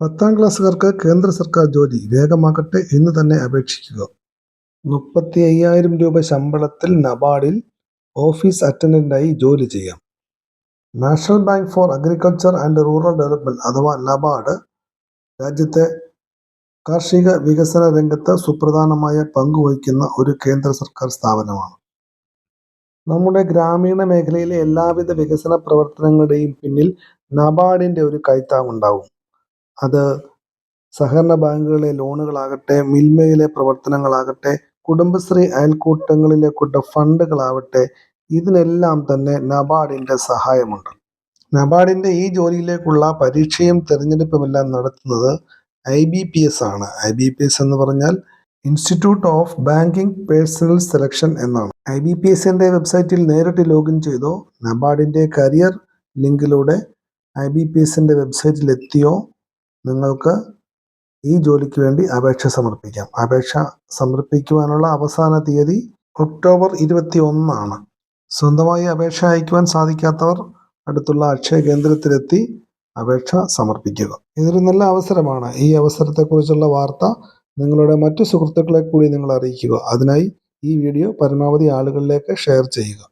പത്താം ക്ലാസ്സുകാർക്ക് കേന്ദ്ര സർക്കാർ ജോലി വേഗമാകട്ടെ എന്ന് തന്നെ അപേക്ഷിക്കുക. മുപ്പത്തി അയ്യായിരം രൂപ ശമ്പളത്തിൽ നബാർഡിൽ ഓഫീസ് അറ്റൻഡന്റായി ജോലി ചെയ്യാം. National bank for agriculture and rural development അഥവാ നബാർഡ് രാജ്യത്തെ കാർഷിക വികസന രംഗത്ത് സുപ്രധാനമായ പങ്ക് വഹിക്കുന്ന ഒരു കേന്ദ്ര സർക്കാർ സ്ഥാപനമാണ്. നമ്മുടെ ഗ്രാമീണ മേഖലയിലെ എല്ലാവിധ വികസന പ്രവർത്തനങ്ങളുടെയും പിന്നിൽ നബാർഡിന്റെ ഒരു കൈത്താങ്ങുണ്ടാവും. അത് സഹകരണ ബാങ്കുകളിലെ ലോണുകളാകട്ടെ മിൽമയിലെ പ്രവർത്തനങ്ങളാകട്ടെ കുടുംബശ്രീ അയൽക്കൂട്ടങ്ങളിലേക്കുള്ള ഫണ്ടുകളാവട്ടെ ഇതിനെല്ലാം തന്നെ നബാർഡിന്റെ സഹായമുണ്ട്. നബാർഡിന്റെ ഈ ജോലിയിലേക്കുള്ള പരീക്ഷയും തിരഞ്ഞെടുപ്പുമെല്ലാം നടത്തുന്നത് ഐ ബി പി എസ് ആണ്. ഐ ബി പി എസ് എന്ന് പറഞ്ഞാൽ institute of banking personnel selection എന്നാണ്. ഐ ബി പി എസിന്റെ വെബ്സൈറ്റിൽ നേരിട്ട് ലോഗിൻ ചെയ്തോ നബാർഡിന്റെ കരിയർ ലിങ്കിലൂടെ ഐ ബി പി എസിന്റെ വെബ്സൈറ്റിൽ എത്തിയോ നിങ്ങൾക്ക് ഈ ജോലിക്ക് വേണ്ടി അപേക്ഷ സമർപ്പിക്കാം. അപേക്ഷ സമർപ്പിക്കുവാനുള്ള അവസാന തീയതി ഒക്ടോബർ ഇരുപത്തി ഒന്നാണ് സ്വന്തമായി അപേക്ഷ അയക്കുവാൻ സാധിക്കാത്തവർ അടുത്തുള്ള അക്ഷയ കേന്ദ്രത്തിലെത്തി അപേക്ഷ സമർപ്പിക്കുക. ഇതൊരു നല്ല അവസരമാണ്. ഈ അവസരത്തെക്കുറിച്ചുള്ള വാർത്ത നിങ്ങളുടെ മറ്റു സുഹൃത്തുക്കളെ കൂടി നിങ്ങൾ അറിയിക്കുക അതിനായി ഈ വീഡിയോ പരമാവധി ആളുകളിലേക്ക് ഷെയർ ചെയ്യുക.